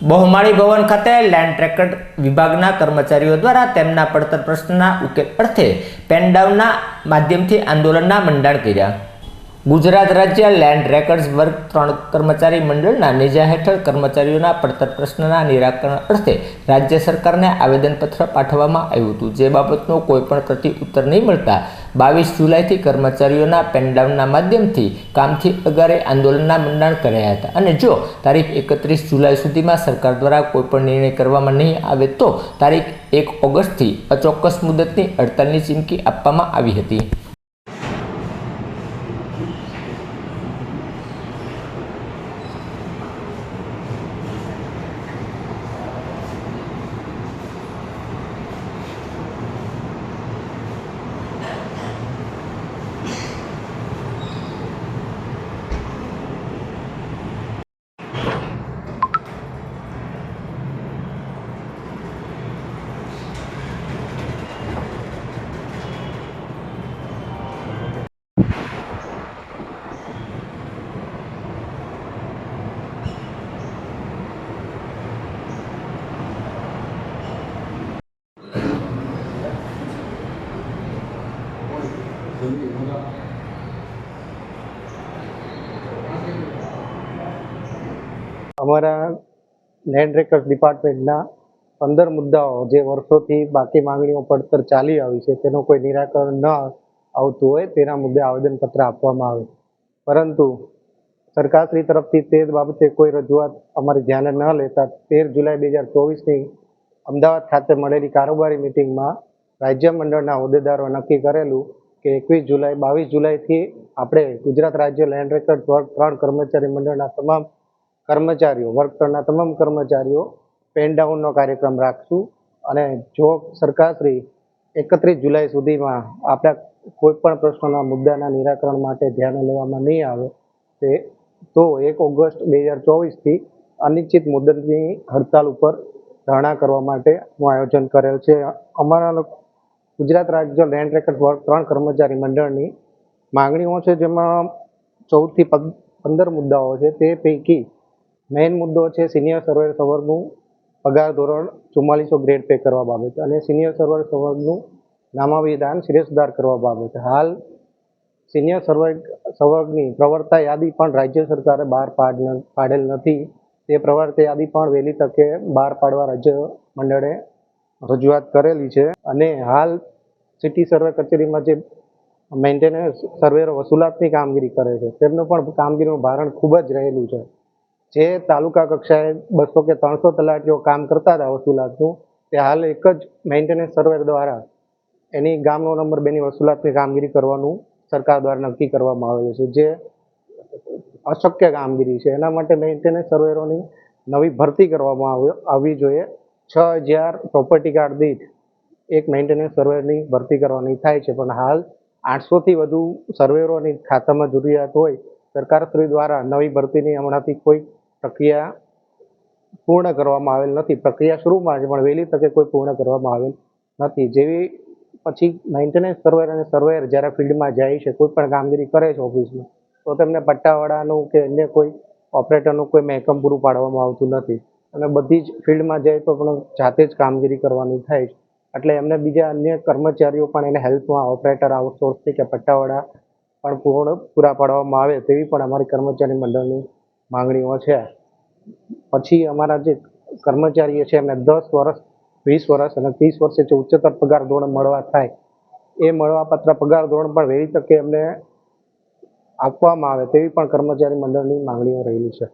બહુમાળી ભવન ખાતે land record વિભાગના કર્મચારીઓ દ્વારા તેમના પડતર પ્રશ્નના ઉકેલ અર્થે પેનડાઉનના માધ્યમથી આંદોલનના મંડાણ કર્યા. ગુજરાત રાજ્ય લેન્ડ રેકર્ડ્સ વર્ગ ત્રણ કર્મચારી મંડળના નેજા હેઠળ કર્મચારીઓના પડતર પ્રશ્નના નિરાકરણ અર્થે રાજ્ય સરકારને આવેદનપત્ર પાઠવવામાં આવ્યું હતું. જે બાબતનો કોઈપણ પ્રતિ ઉત્તર નહીં મળતા બાવીસ જુલાઈથી કર્મચારીઓના પેનડાઉનના માધ્યમથી કામથી અગારે આંદોલનના મંડાણ કર્યા હતા. અને જો તારીખ એકત્રીસ જુલાઈ સુધીમાં સરકાર દ્વારા કોઈપણ નિર્ણય કરવામાં નહીં આવે તો તારીખ એક ઓગસ્ટથી અચોક્કસ મુદતની હડતાલની ચીમકી આપવામાં આવી હતી. અમારા લેન્ડ રેકર્ડ ડિપાર્ટમેન્ટના પંદર મુદ્દાઓ જે વર્ષોથી બાકી માંગણીઓ પડતર ચાલી આવી છે, તેનું કોઈ નિરાકરણ ન આવતું હોય તેના મુદ્દે આવેદનપત્ર આપવામાં આવે. પરંતુ સરકારશ્રી તરફથી તે બાબતે કોઈ રજૂઆત અમારે ધ્યાને ન લેતા તેર જુલાઈ બે હજાર ચોવીસની અમદાવાદ ખાતે મળેલી કારોબારી મિટિંગમાં રાજ્ય મંડળના હોદ્દેદારો નક્કી કરેલું કે એકવીસ જુલાઈ, બાવીસ જુલાઈથી આપણે ગુજરાત રાજ્ય લેન્ડ રેકર્ડ વર્ગ ત્રણ કર્મચારી મંડળના તમામ કર્મચારીઓ વર્ગ ત્રણના તમામ કર્મચારીઓ પેન ડાઉનનો કાર્યક્રમ રાખશું અને જો સરકારશ્રી એકત્રીસ જુલાઈ સુધીમાં આપણા કોઈ પણ પ્રશ્નોના મુદ્દાના નિરાકરણ માટે ધ્યાને લેવામાં નહીં આવે, તે તો એક ઓગસ્ટ બે હજાર ચોવીસથી અનિશ્ચિત મુદ્દતની હડતાલ ઉપર ધરણા કરવા માટેનું આયોજન કરેલ છે. અમારા ગુજરાત રાજ્ય લેન્ડ રેકર્ડ વર્ગ ત્રણ કર્મચારી મંડળની માંગણીઓ છે, જેમાં ચૌદથી પંદર મુદ્દાઓ છે. તે પૈકી મેઇન મુદ્દો છે સિનિયર સર્વે સવર્ગનું પગાર ધોરણ ચુમ્માલીસો ગ્રેડ પે કરવા બાબતે અને સિનિયર સર્વર સવર્ગનું નામાભિદાન શ્રેષ્ઠદાર કરવા બાબતે. હાલ સિનિયર સર્વે સવર્ગની પ્રવર્તા યાદી પણ રાજ્ય સરકારે બહાર પાડ, પાડેલ નથી. તે પ્રવર્તા યાદી પણ વહેલી તકે બહાર પાડવા રાજ્ય મંડળે રજૂઆત કરેલી છે અને હાલ સિટી સર્વે કચેરીમાં જે મેન્ટેનન્સ સર્વેરો વસૂલાતની કામગીરી કરે છે, તેમનું પણ કામગીરીનું ભારણ ખૂબ જ રહેલું છે. જે તાલુકા કક્ષાએ બસો કે ત્રણસો તલાટીઓ કામ કરતા હતા વસૂલાતનું, તે હાલ એક જ મેન્ટેનન્સ સર્વેર દ્વારા એની ગામનો નંબર બેની વસૂલાતની કામગીરી કરવાનું સરકાર દ્વારા નક્કી કરવામાં આવેલું છે. જે અશક્ય કામગીરી છે. એના માટે મેન્ટેનન્સ સર્વેરોની નવી ભરતી કરવામાં આવવી જોઈએ. છ હજાર પ્રોપર્ટી કાર્ડ દીઠ એક મેન્ટેનન્સ સર્વેની ભરતી કરવાની થાય છે. પણ હાલ આઠસોથી વધુ સર્વેરોની ખાતામાં જરૂરિયાત હોય, સરકારશ્રી દ્વારા નવી ભરતીની હમણાંથી કોઈ પ્રક્રિયા પૂર્ણ કરવામાં આવેલ નથી. પ્રક્રિયા શરૂમાં છે પણ વહેલી તકે કોઈ પૂર્ણ કરવામાં આવેલ નથી. જેવી પછી મેન્ટેનન્સ સર્વેર અને સર્વેર જ્યારે ફિલ્ડમાં જાય છે, કોઈ પણ કામગીરી કરે છે ઓફિસમાં, તો તેમને પટ્ટાવાળાનું કે અન્ય કોઈ ઓપરેટરનું કોઈ મહેકમ પૂરું પાડવામાં આવતું નથી. અને બધી જ ફિલ્ડમાં જાય તો પણ જાતે જ કામગીરી કરવાની થાય છે. એટલે એમને બીજા અન્ય કર્મચારીઓ પણ એને હેલ્પમાં ઓપરેટર આઉટસોર્સથી કે પટ્ટાવાળા પણ પૂર્ણ પૂરા પાડવામાં આવે તેવી પણ અમારી કર્મચારી મંડળની માંગણીઓ છે. પછી અમારા જે કર્મચારીઓ છે એમને દસ વર્ષ, વીસ વર્ષ અને ત્રીસ વર્ષે જે ઉચ્ચતર પગાર ધોરણ મળવા થાય, એ મળવાપાત્ર પગાર ધોરણ પણ વહેલી તકે એમને આપવામાં આવે તેવી પણ કર્મચારી મંડળની માંગણીઓ રહેલી છે.